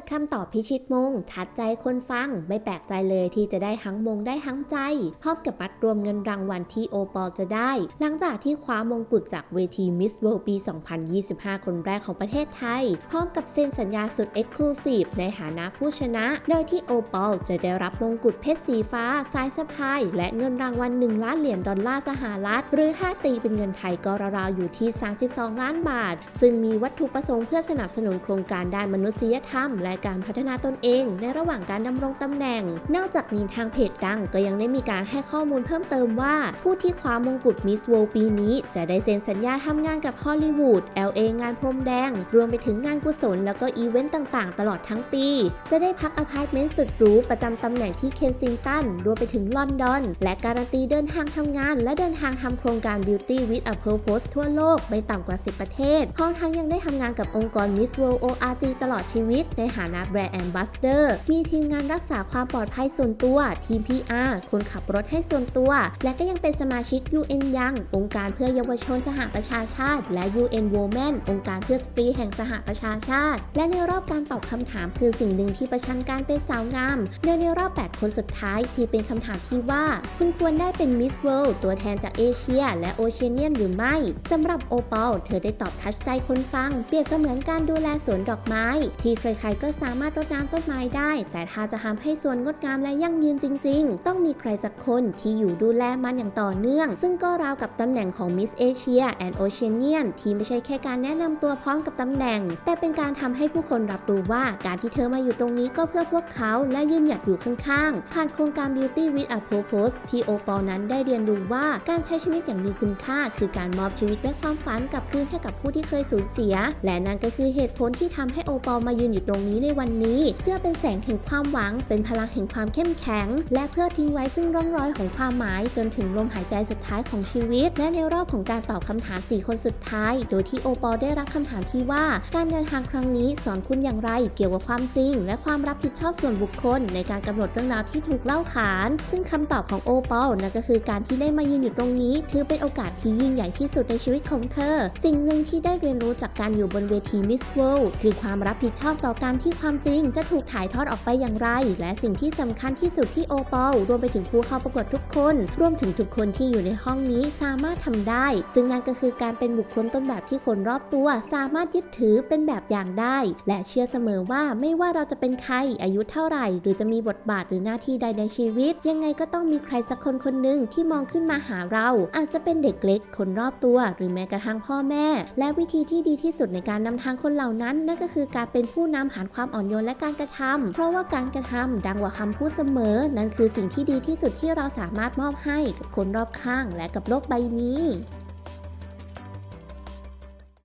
ดคำตอบพิชิตมงทัดใจคนฟัง ไม่แปลกใจเลยที่จะได้ทั้งมงได้ทั้งใจ พร้อมกับมัดรวมเงินรางวัลที่โอปอลจะได้ หลังจากที่คว้ามงกุฎจากเวที Miss World ปี 2025 คนแรกของประเทศไทย พร้อมกับเซ็นสัญญาสุดเอ็กซ์คลูซีฟในฐานะผู้ชนะ โดยที่โอปอลจะได้รับมงกุฎเพชรสีฟ้าสายสะพาย และเงินรางวัล 1 ล้านเหรียญดอลลาร์สหรัฐ หรือถ้าตีเป็นเงินไทยก็ราวๆอยู่ที่ 32 ล้านบาท ซึ่งมีวัตถุประสงค์เพื่อสนับสนุนโครงการด้านมนุษยธรรมและการพัฒนาตนเอง ในระหว่างการดำรงตำแหน่ง นอกจากนี้ทางเพจดังก็ยังได้มีการให้ข้อมูลเพิ่มเติมว่า ผู้ที่คว้ามงกุฎมิส r ว d ปีนี้ จะได้เซ็นสัญญาทำงานกับฮอลลีวูด LA งานพรมแดง รวมไปถึงงานกุศลแล้วก็อีเวนต์ต่างๆ ตลอดทั้งปี จะได้พักอพาร์ตเมนต์สุดหรูประจำตำแหน่งที่เคนซิงตัน รวมไปถึงลอนดอน และการันตีเดินทางทำงาน และเดินทางทำโครงการ Beauty with a Purpose ทั่วโลก ไม่ต่ำกว่า 10 ประเทศพร้อมทั้งยังได้ทำงานกับองค์กร Miss World ORG ตลอดชีวิตในฐานะแบรนด์แอมบ s สเดอร์มีทีมงานรักษาความปลอดภัยส่วนตัว ทีม PR คนขับรถให้ส่วนตัว และก็ยังเป็นสมาชิก UN ยัง องค์การเพื่อเยาวชนสหประชาชาติ และ UN Women องค์การเพื่อสตรีแห่งสหประชาชาติ และในรอบการตอบคำถามคือสิ่งหนึ่งที่ประชันการเป็นสาวงามในในรอบ 8 คนสุดท้ายที่เป็นคำถามที่ว่า คุณควรได้เป็น Miss World ตัวแทนจากเอเชีย และโอเชียเนียนหรือไม่สำหรับโอปอลเธอได้ตอบทัชใจคนฟัง เปรียบเสมือนการดูแลสวนดอกไม้ ที่ใครๆก็สามารถรดน้ำต้นไม้ได้ แต่ถ้าจะทำให้สวนงดงามและยั่งยืนจริง ๆ ต้องมีใครสักคนที่อยู่ดูแลมันอย่างต่อเนื่อง ซึ่งก็ราวกับตำแหน่งของ Miss Asia and Oceanian ที่ไม่ใช่แค่การแนะนำตัวพร้อมกับตำแหน่ง แต่เป็นการทำให้ผู้คนรับรู้ว่าการที่เธอมาอยู่ตรงนี้ก็เพื่อพวกเขาและยืนหยัดอยู่ข้างๆ ผ่านโครงการ Beauty with a Purpose ที่โอปอลนั้นได้เรียนรู้ว่าการใช้ชีวิตอย่างมีคุณค่า คือการมอบชีวิตและความฝันกลับคืนให้กับผู้ที่เคยสูญเสีย และนั่นก็คือเหตุผลที่ทำให้โอปอลมายืนอยู่ตรงนี้ในวันนี้ เพื่อเป็นแสงแห่งความหวัง เป็นพลังแห่งความเข้มแข็ง และเพื่อทิ้งไว้ซึ่งร่องรอยของความหมาย จนถึงลมหายใจสุดท้ายของชีวิต และในรอบของการตอบคำถาม 4 คนสุดท้าย โดยที่โอปอลได้รับคำถามที่ว่า การเดินทางครั้งนี้สอนคุณอย่างไร เกี่ยวกับความจริง และความรับผิดชอบส่วนบุคคล ในการกำหนดเรื่องราวที่ถูกเล่าขาน ซึ่งคำตอบของโอปอลนั่นก็คือการที่ได้มายืนอยู่ตรงนี้ ถือเป็นโอกาสที่ยิ่งใหญ่ที่สุดในชีวิตของเธอ สิ่งหนึ่งที่ได้เรียนรู้จากการอยู่บนเวทีมิสเวิลด์คือความรับผิดชอบต่อการที่ความจริงจะถูกถ่ายทอดออกไปอย่างไร และสิ่งที่สำคัญที่สุดที่โอปอลรวมไปถึงผู้เข้าประกวดทุกคน รวมถึงทุกคนที่อยู่ในห้องนี้สามารถทำได้ ซึ่งนั่นก็คือการเป็นบุคคลต้นแบบที่คนรอบตัว สามารถยึดถือเป็นแบบอย่างได้ และเชื่อเสมอว่าไม่ว่าเราจะเป็นใครอายุเท่าไหร่ หรือจะมีบทบาทหรือหน้าที่ใดในชีวิต ยังไงก็ต้องมีใครสักคนคนหนึ่งที่มองขึ้นมาหาเรา อาจจะเป็นเด็กเล็กคนรอบตัว หรือแม้กระทั่งพ่อแม่ และวิธีที่ดีที่สุดในการนำทางคนเหล่านั้นนั่นก็คือการเป็นผู้นำผ่านความอ่อนโยนและการกระทำเพราะว่าการกระทำดังกว่าคำพูดเสมอ นั่นคือสิ่งที่ดีที่สุดที่เราสามารถมอบให้กับคนรอบข้างและกับโลกใบนี้